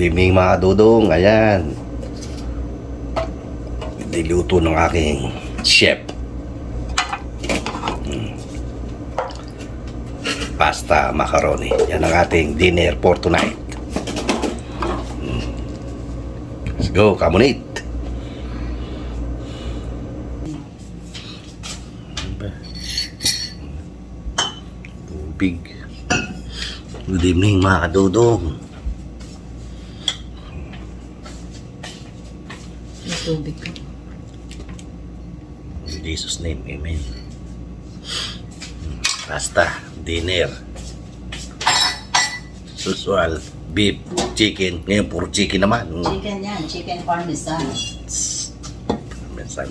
Good evening mga dudong. Ayan. Niluto ng aking chef. Mm. Pasta, macaroni. Yan ang ating dinner for tonight. Mm. Let's go, kamunit. Tubig. Good evening mga kadudong. Tubig ka. In Jesus' name, Amen. Basta, dinner. Usual, beef, chicken. Ngayon, puro chicken naman. Mm. Chicken yan, chicken parmesan. Minsan,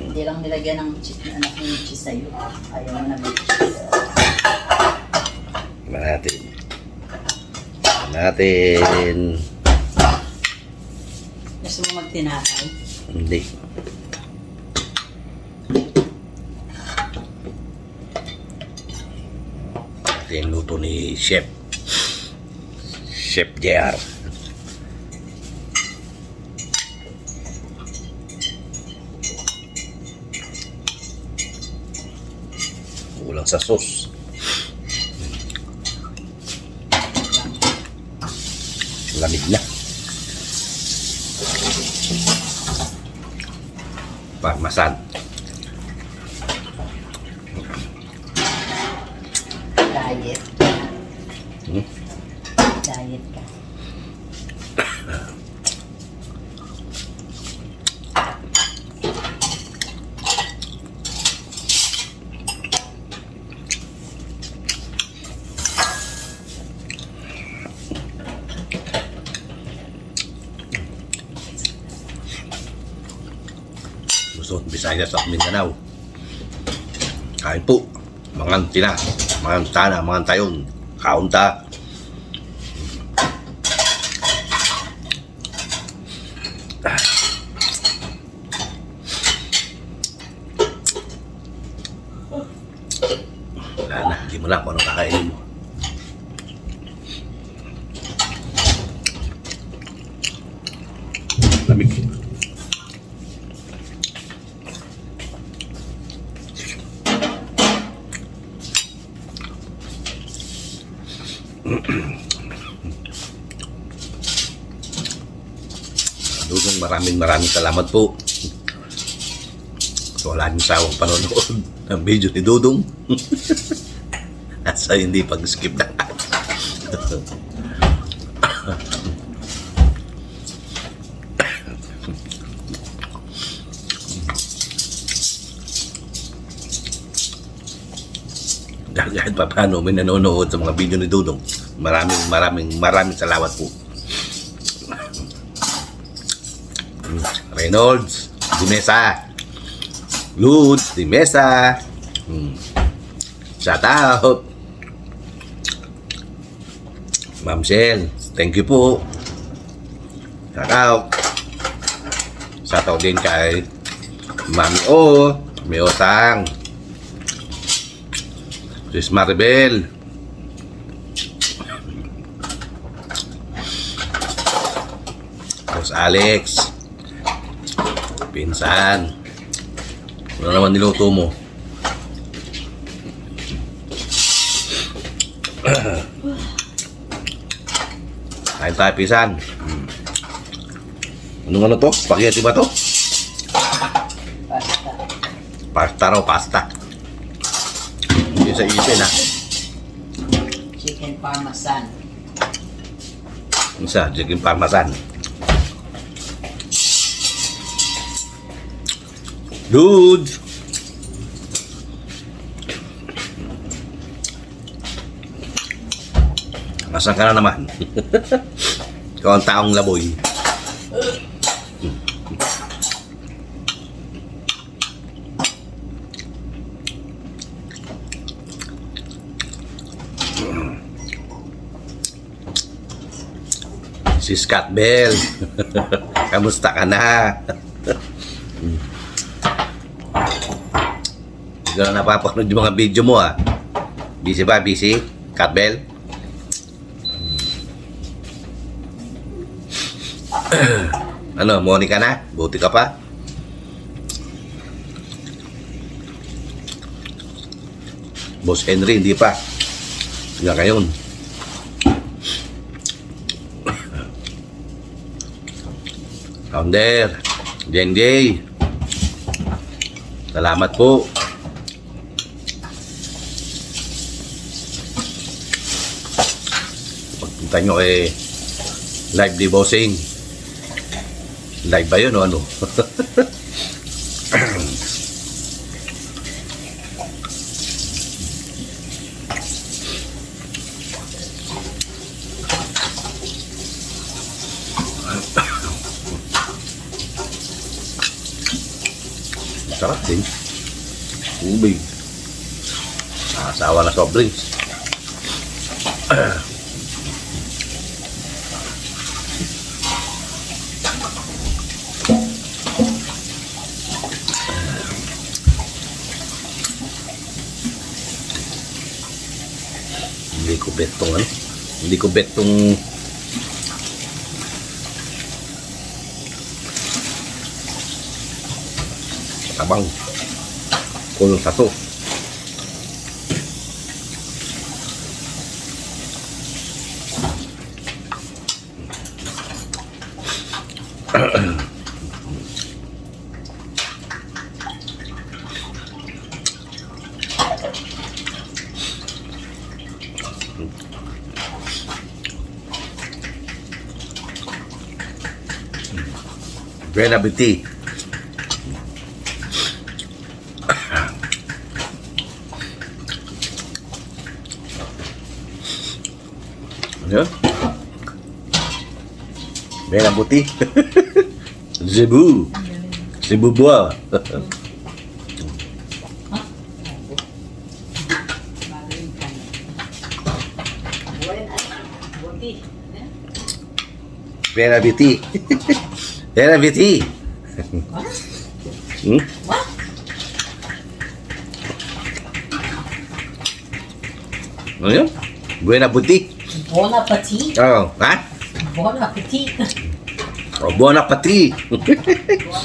Hindi lang nilagyan ng chicken anak ng cheese sa'yo. Ayaw mo na may cheese. natin. Natin. Gusto mo magtinapay? Hindi. Ito yung luto ni Chef. Chef JR. Kulang sa sauce. Lamig na. Parmesan. Diet. Hmm ka. Luzon, Visayas at Mindanao. Kain po. Mga tina, mga tana, mga tayon, kaunta. Wala na, hindi mo na kung anong kakainin mo. Lamig. Dudong maraming maraming salamat po. So wala niyong sawang panonood ng video ni Dudong. At hindi pag-skip na. kahit pa paano may nanonood sa mga video ni Dudong. Maraming maraming maraming salamat po. Reynolds, Dimesa, Lud, Dimesa, hmm. shout out. Ma'am Shell, thank you po. Shout out. Shout out din kay Mami O, May Otang, Sis Maribel, Boss Alex, Pinsan. Ano naman niluto mo? Kain tayo, Pinsan. Hmm. Anong ano to? Spaghetti ba to? Pasta. Pasta raw, pasta. Hindi sa ipin, ha? Chicken parmesan. Isa, chicken parmesan. Dude! Nasaan ka na naman? Ikaw ang taong laboy. Si Scott Bell. Kamusta ka na? Hindi ko na napapanood yung mga video mo ah. Busy ba? Busy? Scott Bell? ano, Monica na? Buti ka pa? Boss Henry, hindi pa. Hanggang ngayon. Founder, JNJ. Salamat po. Pagpunta nyo eh, live di bossing. Live ba yun o ano? Sarap din. Tubig. Nakasawa na soft drinks. Hindi ko bet tong ano. Hindi ko tabang. Kung sa to. Buena Biti. Ano? Buena Buti. Cebu. Cebu Bois. Buwan at buti. Buena Biti. Buena Biti. Hmm? What? Ano yun? Buena Buti. Bon appetit. Oh, ha? Bon appetit. Oh, Bon Appetit. Bon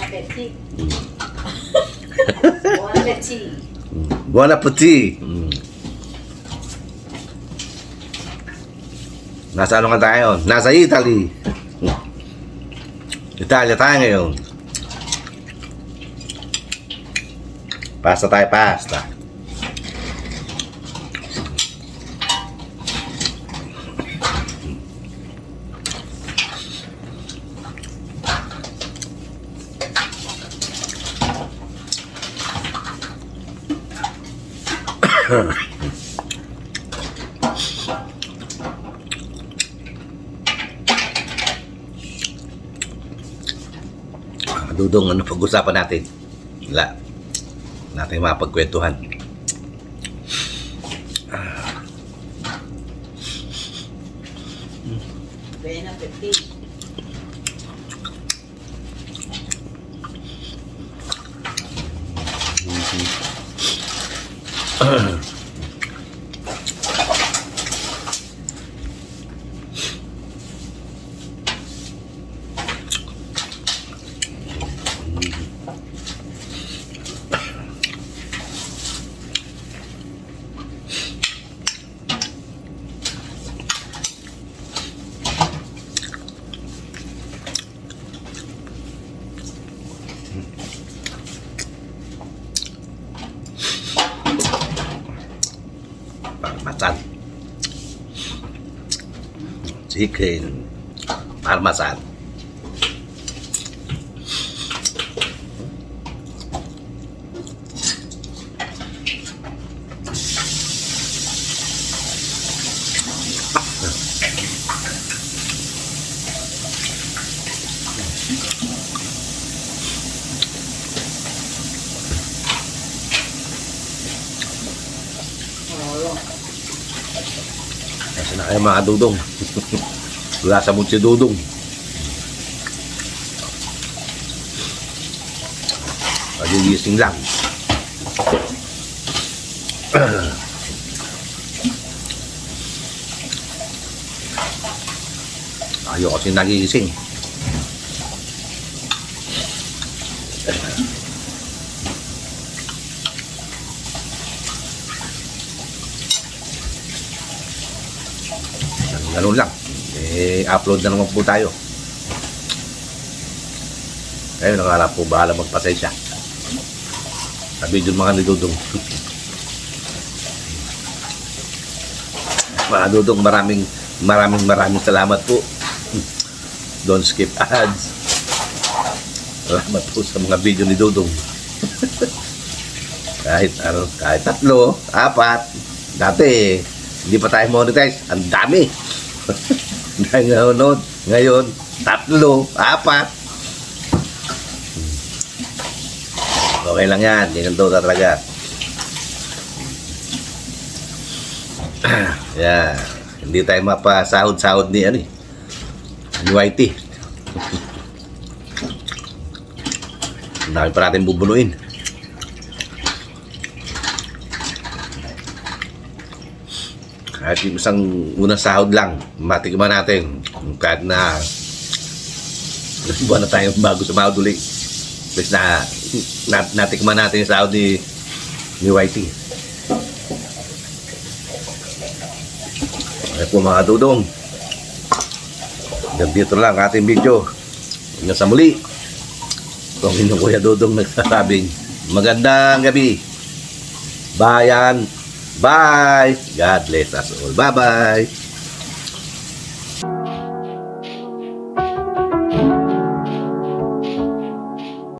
appetit. bon appetit. Bon Appetit. Mm. Nasa ano nga tayo? Nasa Italy. Italia tayo ngayon. Pasta tayo, pasta. Dudong, ano pag-usapan natin? Wala. Natin mapagkwentuhan. Bon appetit. Parmesan. Chicken. Parmesan. Kayo mga dudong. Wala sa si dudong. Pagigising lang. Ayaw kasi nagigising. Ganun lang. Eh, upload na naman po tayo. Kayo nakala po bahala magpasensya. Sa video mga nidudong. mga dudong maraming maraming maraming salamat po. Don't skip ads. Salamat po sa mga video ni Dudong. kahit ano, kahit tatlo, apat. Dati, hindi pa tayo monetize. Ang dami. Nanonood. Ngayon, tatlo, apat. Okay lang yan. Daw talaga. yeah. Hindi tayo mapasahod-sahod ni ano eh. Ni YT. Ang dami pa natin bubunuin. Kahit yung isang unang sahod lang, matikman natin. Kahit na buwan na tayo bago sumahod ulit. Bes na, na natikman natin yung sahod ni, ni YT. Ay po mga dudong. Dito lang ating video. Hanggang sa muli. Kung inyong Kuya Dudong nagsasabing magandang gabi. Bayan. Bye. God bless us all. Bye-bye.